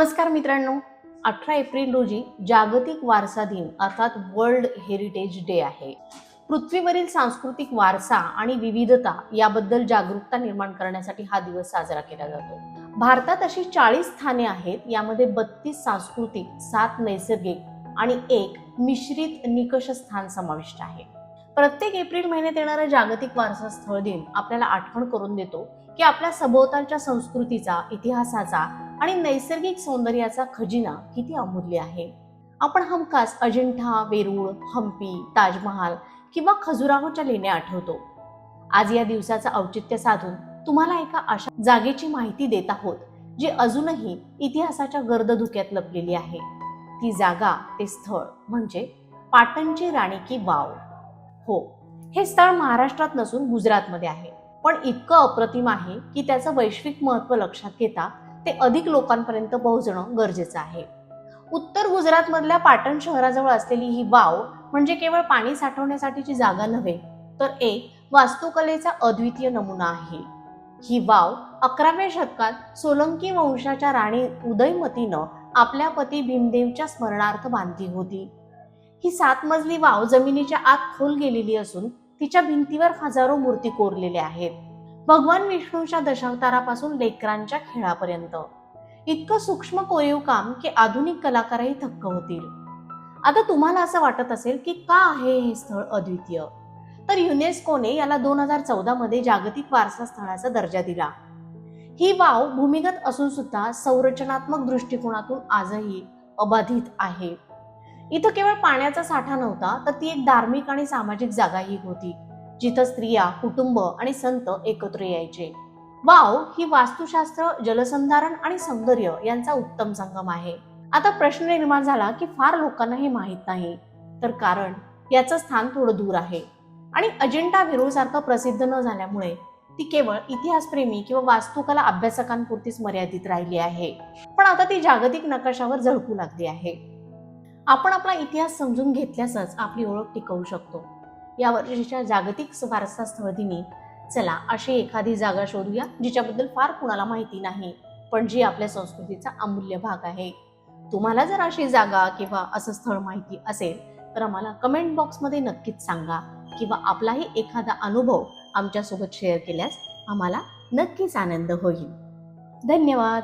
नमस्कार मित्रांनो अठरा एप्रिल रोजी जागतिक वारसा दिन अर्थात वर्ल्ड हेरिटेज डे आहे. पृथ्वीवरील सांस्कृतिक वारसा आणि विविधता याबद्दल जागरूकता निर्माण करण्यासाठी हा दिवस साजरा केला जातो. भारतात अशी चाळीस स्थाने आहेत यामध्ये बत्तीस सांस्कृतिक सात नैसर्गिक आणि एक मिश्रित निकष स्थान समाविष्ट आहे. प्रत्येक एप्रिल महिन्यात येणारा जागतिक वारसा स्थळ दिन आपल्याला आठवण करून देतो की आपल्या सभोवतालच्या संस्कृतीचा इतिहासाचा आणि नैसर्गिक सौंदर्याचा खजिना किती अमूल्य आहे. आपण हमखास अजिंठा वेरूळ हम्पी ताजमहाल किंवा खजुराहोच्या लेण्या आठवतो. आज या दिवसाचं औचित्य साधून तुम्हाला एका अशा जागेची माहिती देत आहोत जी अजूनही इतिहासाच्या गर्द धुक्यात लपलेली आहे. ती जागा ते स्थळ म्हणजे पाटणची राणी की वाव. हो हे स्थळ महाराष्ट्रात नसून गुजरातमध्ये आहे. पण इतकं अप्रतिम आहे की त्याचं वैश्विक महत्त्व लक्षात घेता ते अधिक लोकांपर्यंत पोहोचणं गरजेचं आहे. उत्तर गुजरातमधल्या पाटण शहराजवळ असलेली ही वाव म्हणजे केवळ पाणी साठवण्यासाठीची जागा नव्हे तर एक वास्तुकलेचा अद्वितीय नमुना आहे. ही वाव अकराव्या शतकात सोलंकी वंशाच्या राणी उदयमतीनं आपल्या पती भीमदेवच्या स्मरणार्थ बांधली होती. ही सात मजली वाव जमिनीच्या आत खोल गेलेली असून तिच्या भिंतीवर हजारो मूर्ती कोरलेल्या आहेत. भगवान विष्णूच्या दशावतारापासून लेकरांच्या खेळापर्यंत. इतकं सूक्ष्म कोरीव काम की आधुनिक कलाकारही थक्क होतील. आता तुम्हाला असं वाटत असेल की का आहे हे स्थळ अद्वितीय? तर युनेस्कोने याला दोन हजार चौदा मध्ये जागतिक वारसा स्थळाचा दर्जा दिला. ही वाव भूमिगत असून सुद्धा संरचनात्मक दृष्टिकोनातून आजही अबाधित आहे. इथं केवळ पाण्याचा साठा नव्हता तर ती एक धार्मिक आणि सामाजिक जागाही होती. जिथं स्त्रिया कुटुंब आणि संत एकत्र यायचे. वाव ही वास्तुशास्त्र जलसंधारण आणि सौंदर्य यांचा उत्तम संगम आहे. आता प्रश्न निर्माण झाला की फार लोकांना हे माहीत नाही. तर कारण? याचं स्थान थोडं दूर आहे. आणि अजिंठा वेरूळ सारखं प्रसिद्ध न झाल्यामुळे ती केवळ इतिहासप्रेमी किंवा वास्तुकला अभ्यासकांपुरतीच मर्यादित राहिली आहे. पण आता ती जागतिक नकाशावर झळकू लागली आहे. आपण आपला इतिहास समजून घेतल्यासच आपली ओळख टिकवू शकतो. या वर्षीच्या जागतिक वारसा स्थळ दिनी चला अशी एखादी जागा शोधूया जिच्याबद्दल फार कुणाला माहिती नाही पण जी आपल्या संस्कृतीचा अमूल्य भाग आहे. तुम्हाला जर अशी जागा किंवा असं स्थळ माहिती असेल तर आम्हाला कमेंट बॉक्समध्ये नक्कीच सांगा किंवा आपलाही एखादा अनुभव आमच्यासोबत शेअर केल्यास आम्हाला नक्कीच आनंद होईल. धन्यवाद!